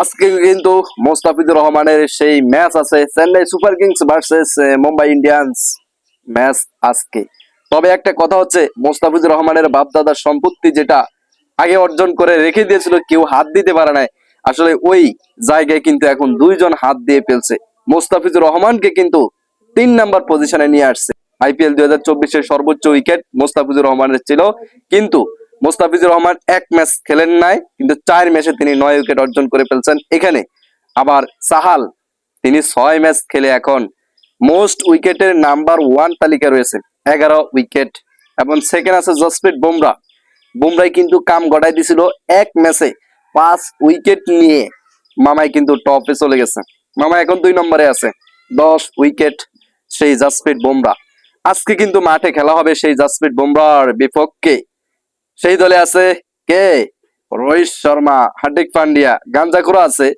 আজকে কিন্তু মোস্তাফিজুর রহমানের সেই ম্যাচ আছে Chennai super kings versus Mumbai Indians match আজকে। তবে একটা কথা হচ্ছে, মোস্তাফিজুর রহমানের বাপদাদার সম্পত্তি যেটা আগে অর্জন করে রেখে দিয়েছিল, কেউ হাত দিতে পারে নাই। আসলে ওই জায়গায় কিন্তু এখন দুইজন হাত দিয়ে ফেলছে। মোস্তাফিজুর রহমানকে কিন্তু তিন নাম্বার পজিশনে নিয়ে আসছে। আইপিএল দুই হাজার চব্বিশের সর্বোচ্চ উইকেট মোস্তাফিজুর রহমানের ছিল। কিন্তু মোস্তাফিজুর রহমান এক ম্যাচ খেলেন নাই, কিন্তু চার ম্যাচে তিনি নয় উইকেট অর্জন করে ফেলছেন। এখানে আবার সাহাল, তিনি ছয় ম্যাচ খেলে এখন মোস্ট উইকেটের নাম্বার ওয়ান তালিকা রয়েছে, এগারো উইকেট। এবং সেকেন্ড আছে জসপ্রীত বুমরা। বুমরাই কিন্তু কাম গড়াই দিছিল এক ম্যাচে পাঁচ উইকেট নিয়ে। মামাই কিন্তু টপে চলে গেছে। মামা এখন দুই নম্বরে আছে, দশ উইকেট সেই জাসপ্রীত বুমরা। আজকে কিন্তু মাঠে খেলা হবে সেই জাসপ্রীত বুমরার বিপক্ষে। সেই দলে আছে কে? রোহিত শর্মা, হার্দিক পান্ডিয়া গাঞ্জাখুরা আছে।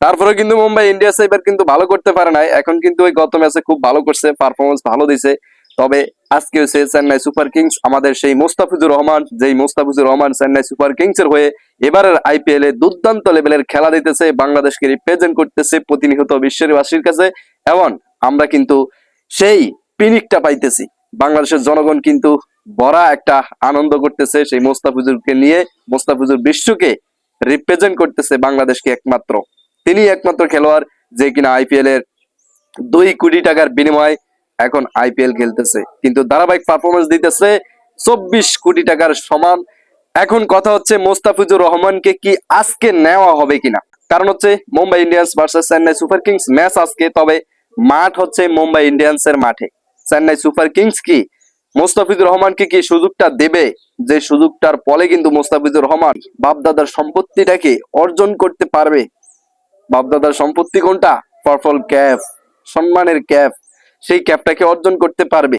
তারপরে কিন্তু মুম্বাই ইন্ডিয়ান্স এবার কিন্তু ভালো করতে পারে নাই। এখন কিন্তু ওই গত ম্যাচে খুব ভালো করছে পারফরমেন্স ভালো দিছে। তবে আজকে হচ্ছে চেন্নাই সুপার কিংস, আমাদের সেই মোস্তাফিজুর রহমান, যেই মোস্তাফিজুর রহমান চেন্নাই সুপার কিংস এর হয়ে এবারের আইপিএল এ দুর্দান্ত লেভেলের খেলা দিতেছে, বাংলাদেশকে রিপ্রেজেন্ট করতেছে প্রতিনিয়ত বিশ্ববাসীর কাছে। এবং আমরা কিন্তু সেই পিনিকটা পাইতেছি। বাংলাদেশের জনগণ কিন্তু বড় একটা আনন্দ করতেছে সেই মোস্তাফিজুরকে নিয়ে। মোস্তাফিজুর বিশ্বকে রিপ্রেজেন্ট করতেছে বাংলাদেশকে একমাত্র। তিনি একমাত্র খেলোয়াড় যে কিনা আইপিএল এর দুই কোটি টাকার বিনিময়ে এখন আইপিএল খেলতেছে। কিন্তু ধারাবাহিক পারফরমেন্স দিতেছে চব্বিশ কোটি টাকার সমান। এখন কথা হচ্ছে মোস্তাফিজুর রহমানকে কি আজকে নেওয়া হবে কিনা? কারণ হচ্ছে Mumbai Indians versus Chennai super kings match আজকে, তবে মাঠ হচ্ছে মুম্বাই ইন্ডিয়ান্স এর মাঠে। চেন্নাই সুপার কিংস কি মোস্তাফিজুর রহমানকে কি সুযোগটা দেবে? যে সুযোগটার ফলে কিন্তু মোস্তাফিজুর রহমান বাপদাদার সম্পত্তিটাকে অর্জন করতে পারবে। বাপদাদার সম্পত্তি কোনটা? পার্পল ক্যাপ সম্মানের ক্যাপ সেই ক্যাপটাকে অর্জন করতে পারবে।